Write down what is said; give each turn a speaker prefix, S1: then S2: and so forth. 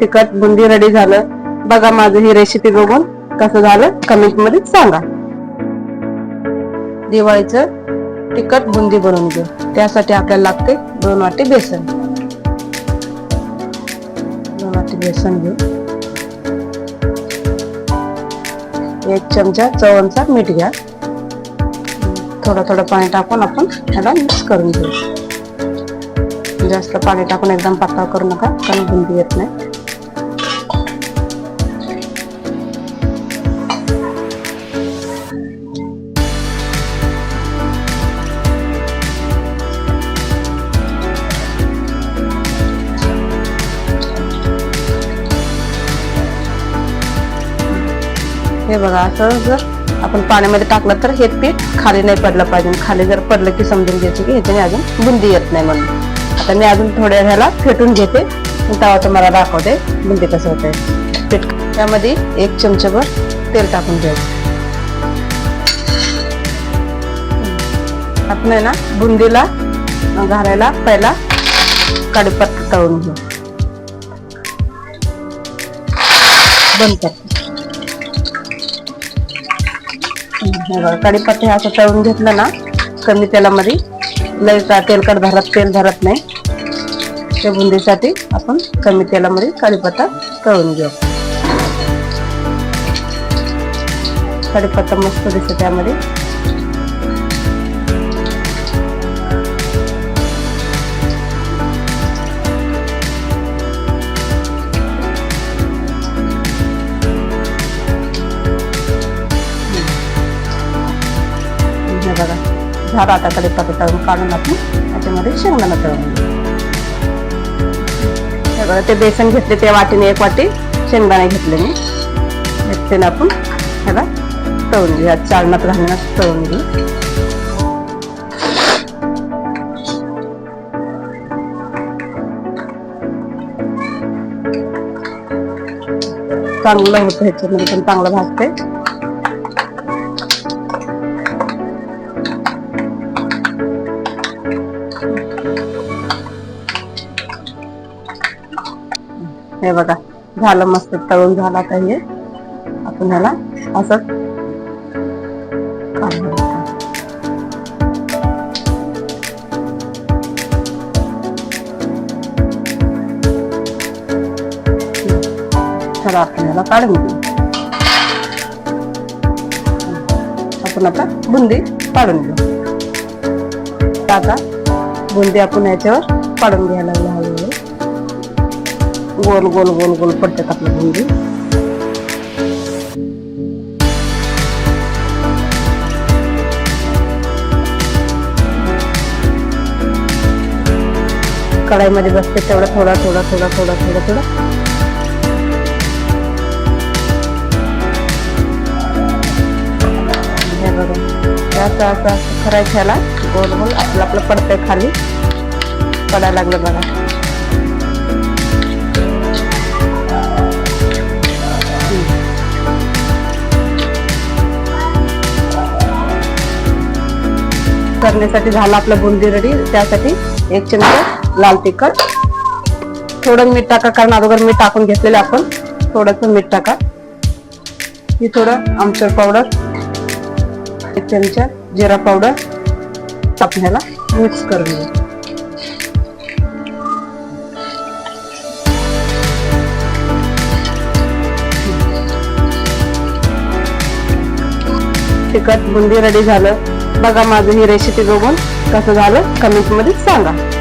S1: तिखट बुंदी रेडी झालं. बघा माझं ही रेसिपी बघून कसं झालं. कमेंटमध्ये सांगा. दिवाळीचं तिखट बुंदी बनवून घेऊ. त्यासाठी आपल्याला लागते दोन वाटी बेसन. दोन वाटी बेसन घेऊ. एक चमचा चवणचा मीठ घ्या. थोडं थोडं पाणी टाकून आपण ह्याला मिक्स करून घेऊ. जास्त पाणी टाकून एकदम पातळ करू नका. कारण बुंदी येत नाही. हे बघा असं जर आपण पाण्यामध्ये टाकलं तर हे पीठ खाली नाही पडलं पाहिजे. खाली जर पडलं की समजून घ्यायचं की ह्याच्याने अजून बुंदी येत नाही म्हणून. आता मी अजून थोड्या ह्याला फेटून घेते. मग तेव्हा तुम्हाला दाखवते बुंदी कसं होते पीठ. त्यामध्ये एक चमचाभर तेल टाकून घ्यायचं. आपण आहे ना बुंदीला घालायला पहिला कडीपत्ता तळून घेऊ. बंद हे बघा, कढीपत्ता हे असं तळून घेतलं ना कमी तेलामध्ये. लय का तेलकट धरत तेल धरत नाही. त्या बुंदीसाठी आपण कमी तेलामध्ये कढीपत्ता तळून घेऊ. कढीपत्ता मस्त दिसतो त्यामध्ये. हे बघा. झाड आता कढीपत्ता तळून काढून आपण त्याच्यामध्ये शेंगदाणा तळून हे बघा ते बेसन घेतले त्या वाटीने एक वाटी शेंगदाणे घेतले मी. घेतले ना आपण. ह्याला तळून घेऊ. या चालनात घालण्यात तळून घेऊ. चांगलं होतं ह्याच्यामध्ये पण चांगलं भाजते हे बघा झालं मस्त तळून झाला आता हे. आपण ह्याला असं चला आपण ह्याला काढून घेऊ. आपण आता बुंदी पाडून घेऊ. आता बुंदी आपण याच्यावर पाडून घ्यायला लागला गोल गोल गोल गोल पडतात आपल्या बुंदी कढाईमध्ये बसते तेवढा थोडा थोडा थोडा थोडा थोडा थोडा. बघा. असं असं खरं ह्याला. गोल गोल आपलं आपलं पडतंय खाली. पडायला लागलं बघा. करण्यासाठी झाला आपलं बुंदी रेडी त्यासाठी एक चमचा लाल तिखट. थोडं मीठ टाका कारण अगोदर मीठ टाकून घेतलेलं आपण. थोडस मीठ टाका. ही थोडं आमचूर पावडर एक चमचा जिरा पावडर आपल्याला मिक्स करून घेऊ तिखट बुंदी रेडी झालं. बघा माझं ही रेसिपी बघून कसं झालं. कमेंटमध्ये सांगा.